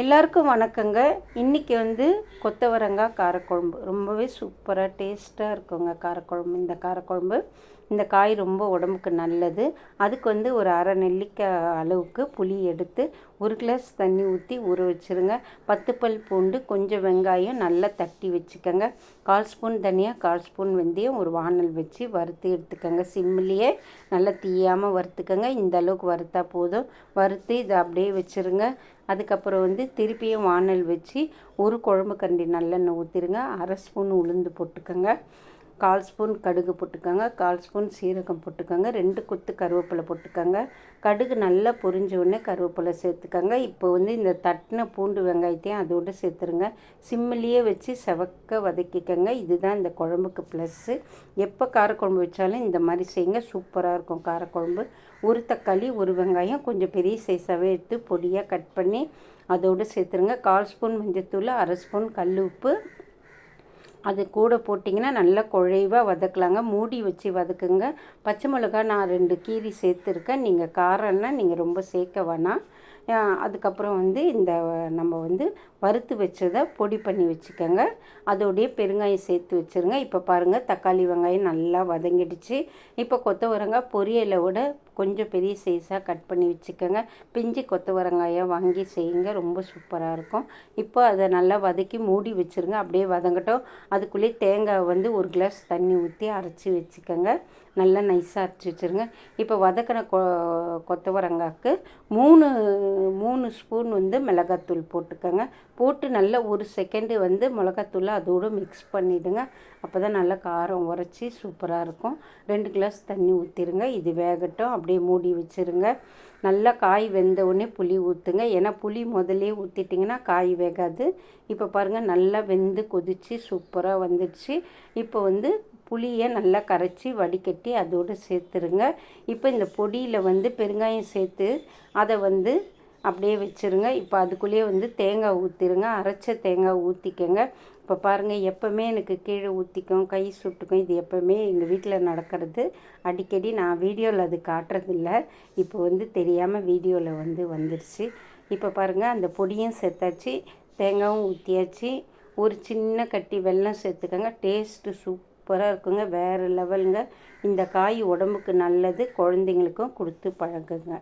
எல்லாருக்கும் வணக்கங்க. இன்றைக்கி வந்து கொத்தவரங்காய் காரக்குழம்பு. ரொம்பவே சூப்பராக டேஸ்ட்டாக இருக்குங்க காரக்குழம்பு. இந்த காரக்குழம்பு இந்த காய் ரொம்ப உடம்புக்கு நல்லது. அதுக்கு வந்து ஒரு அரை நெல்லிக்காய் அளவுக்கு புளி எடுத்து ஒரு கிளாஸ் தண்ணி ஊற்றி ஊற வச்சுருங்க. பத்து பல் பூண்டு கொஞ்சம் வெங்காயம் நல்லா தட்டி வச்சுக்கோங்க. கால் ஸ்பூன் தனியாக கால் ஸ்பூன் வெந்தயம் ஒரு வானல் வச்சு வறுத்து எடுத்துக்கோங்க. சிம்மிலேயே நல்லா தீயாமல் வறுத்துக்கோங்க. இந்த அளவுக்கு வறுத்தா போதும். வறுத்து இதை அப்படியே வச்சுருங்க. அதுக்கப்புறம் வந்து திருப்பியும் வானல் வச்சு ஒரு குழம்பு கண்டி நல்லெண்ணெய் ஊற்றிருங்க அரை ஸ்பூன் உளுந்து போட்டுக்கோங்க. கால் ஸ்பூன் கடுகு போட்டுக்கோங்க. கால் ஸ்பூன் சீரகம் போட்டுக்கோங்க. ரெண்டு கொத்து கருவேப்பிலை போட்டுக்கோங்க. கடுகு நல்லா பொரிஞ்ச உடனே கருவேப்பிலை சேர்த்துக்கோங்க. இப்போ வந்து இந்த தட்டின பூண்டு வெங்காயத்தையும் அதோடு சேர்த்துருங்க. சிம்மிலேயே வச்சு செவக்க வதக்கிக்கோங்க. இதுதான் இந்த குழம்புக்கு ப்ளஸ்ஸு எப்போ காரக்குழம்பு வச்சாலும் இந்த மாதிரி செய்யுங்க. சூப்பராக இருக்கும் காரக்குழம்பு. ஒரு தக்காளி ஒரு வெங்காயம் கொஞ்சம் பெரிய சைஸாகவே எடுத்து பொடியாக கட் பண்ணி அதோடு சேர்த்துருங்க. கால் ஸ்பூன் மஞ்சத்தூள் அரை ஸ்பூன் கல் உப்பு அது கூட போட்டிங்கன்னா நல்லா குழைவாக வதக்கலாங்க. மூடி வச்சு வதக்குங்க. பச்சை மிளகா நான் ரெண்டு கீரி சேர்த்துருக்கேன். நீங்கள் காரம்னா நீங்கள் ரொம்ப சேர்க்க வேணாம். அதுக்கப்புறம் வந்து இந்த நம்ம வந்து வறுத்து வச்சதை பொடி பண்ணி வச்சுக்கோங்க. அதோடைய பெருங்காயம் சேர்த்து வச்சுருங்க. இப்போ பாருங்கள் தக்காளி வெங்காயம் நல்லா வதங்கிடுச்சு. இப்போ கொத்தவரங்காய் பொரியலை விட கொஞ்சம் பெரிய சைஸாக கட் பண்ணி வச்சுக்கோங்க. பிஞ்சு கொத்தவரங்காயை வாங்கி செய்யுங்க. ரொம்ப சூப்பராக இருக்கும். இப்போ அதை நல்லா வதக்கி மூடி வச்சுருங்க. அப்படியே வதங்கட்டும். அதுக்குள்ளேயே தேங்காய் வந்து ஒரு கிளாஸ் தண்ணி ஊற்றி அரைச்சி வச்சுக்கோங்க. நல்லா நைஸாக அரைச்சி வச்சுருங்க. இப்போ வதக்கின கொ கொத்தவரங்காய்க்கு மூணு மூணு ஸ்பூன் வந்து மிளகாத்தூள் போட்டுக்கோங்க. போட்டு நல்லா ஒரு செகண்டு வந்து மிளகாத்தூளை அதோடு மிக்ஸ் பண்ணிவிடுங்க அப்போ தான் நல்லா காரம் உரைச்சி சூப்பராக இருக்கும். ரெண்டு கிளாஸ் தண்ணி ஊற்றிடுங்க இது வேகட்டும். அப்படியே மூடி வச்சுருங்க. நல்லா காய் வெந்த உடனே புளி ஊற்றுங்க ஏன்னா புளி முதலே ஊற்றிட்டிங்கன்னா காய் வேகாது. இப்போ பாருங்கள் நல்லா வெந்து கொதித்து சூப்பராக வந்துடுச்சு. இப்போ வந்து புளியை நல்லா கரைச்சி வடிகட்டி அதோடு சேர்த்துருங்க. இப்போ இந்த பொடியில் வந்து பெருங்காயம் சேர்த்து அதை வந்து அப்படியே வச்சுருங்க. இப்போ அதுக்குள்ளேயே வந்து தேங்காய் ஊற்றிருங்க அரைச்ச தேங்காய் ஊற்றிக்கங்க இப்போ பாருங்கள் எப்போவுமே எனக்கு கீழே ஊற்றிக்கும் கை சுட்டுக்கும் இது எப்போவுமே எங்கள் வீட்டில் நடக்கிறது. அடிக்கடி நான் வீடியோவில் அது காட்டுறதில்ல. இப்போ வந்து தெரியாமல் வீடியோவில் வந்து வந்துருச்சு. இப்போ பாருங்கள் அந்த பொடியும் சேர்த்தாச்சு தேங்காயும் ஊற்றியாச்சு ஒரு சின்ன கட்டி வெல்லம் சேர்த்துக்கோங்க. டேஸ்ட்டு சூப்பராக இருக்குங்க. வேறு லெவலுங்க. இந்த காய் உடம்புக்கு நல்லது குழந்தைங்களுக்கும் கொடுத்து பழகுங்க.